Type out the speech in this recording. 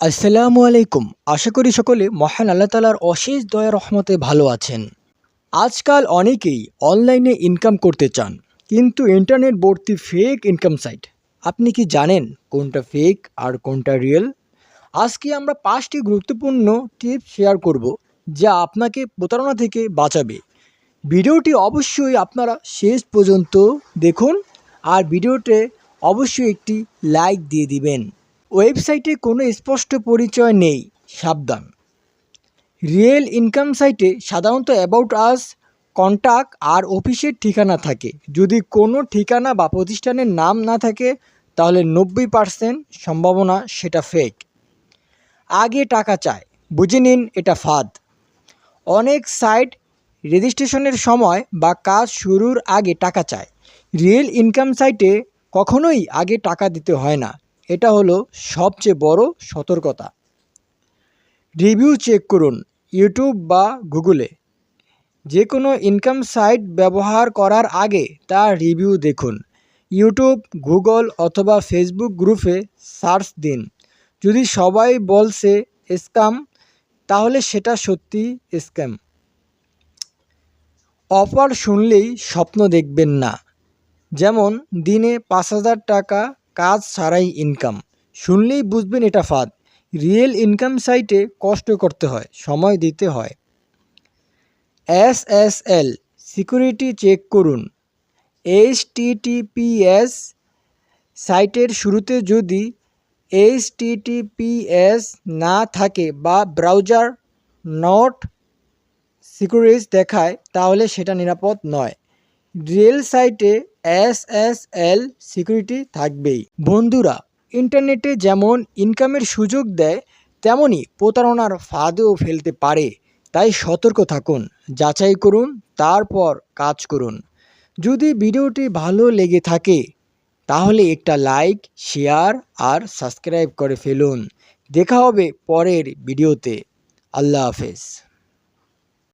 আসসালামু আলাইকুম। আশা করি সকলে মহান আল্লাহ তালার অশেষ দয়া রহমতে ভালো আছেন। আজকাল অনেকেই অনলাইনে ইনকাম করতে চান, কিন্তু ইন্টারনেট ভর্তি ফেক ইনকাম সাইট আপনি কি জানেন কোনটা ফেক আর কোনটা রিয়েল আজকে আমরা পাঁচটি গুরুত্বপূর্ণ টিপস শেয়ার করব, যা আপনাকে প্রতারণা থেকে বাঁচাবে। ভিডিওটি অবশ্যই আপনারা শেষ পর্যন্ত দেখুন, আর ভিডিওতে অবশ্যই একটি লাইক দিয়ে দিবেন। ওয়েবসাইটে কোনো স্পষ্ট পরিচয় নেই, সাবধান। রিয়েল ইনকাম সাইটে সাধারণত অ্যাবাউট আস কন্ট্যাক্ট আর অফিসের ঠিকানা থাকে। যদি কোনো ঠিকানা বা প্রতিষ্ঠানের নাম না থাকে, তাহলে নব্বই পার্সেন্ট সম্ভাবনা সেটা ফেক আগে টাকা চায় বুঝে নিন এটা ফাঁদ। অনেক সাইট রেজিস্ট্রেশনের সময় বা কাজ শুরুর আগে টাকা চায়। রিয়েল ইনকাম সাইটে কখনোই আগে টাকা দিতে হয় না। এটা হলো সবচেয়ে বড় সতর্কতা। রিভিউ চেক করুন ইউটিউব বা গুগলে। যে কোনো ইনকাম সাইট ব্যবহার করার আগে তার রিভিউ দেখুন। ইউটিউব, গুগল অথবা ফেসবুক গ্রুপে সার্চ দিন। যদি সবাই বলছে স্ক্যাম তাহলে সেটা সত্যি স্ক্যাম অফার শুনলেই স্বপ্ন দেখবেন না। যেমন দিনে পাঁচ হাজার টাকা কাজ ছাড়াই ইনকাম শুনলেই বুঝবেন এটা ফাঁদ। রিয়েল ইনকাম সাইটে কষ্ট করতে হয়, সময় দিতে হয়। S S L security check করুন। এইচ টিটিপিএস সাইটের শুরুতে যদি এইচ টিটিপিএস না থাকে বা ব্রাউজার নট সিকিউরিটিস দেখায়, তাহলে সেটা নিরাপদ নয়। রিয়েল সাইটে এস এস এল সিকিউরিটি থাকবেই। বন্ধুরা, ইন্টারনেটে যেমন ইনকামের সুযোগ দেয় তেমনই প্রতারণার ফাঁদেও ফেলতে পারে। তাই সতর্ক থাকুন, যাচাই করুন, তারপর কাজ করুন। যদি ভিডিওটি ভালো লেগে থাকে, তাহলে একটা লাইক, শেয়ার আর সাবস্ক্রাইব করে ফেলুন। দেখা হবে পরের ভিডিওতে। আল্লাহ হাফেজ।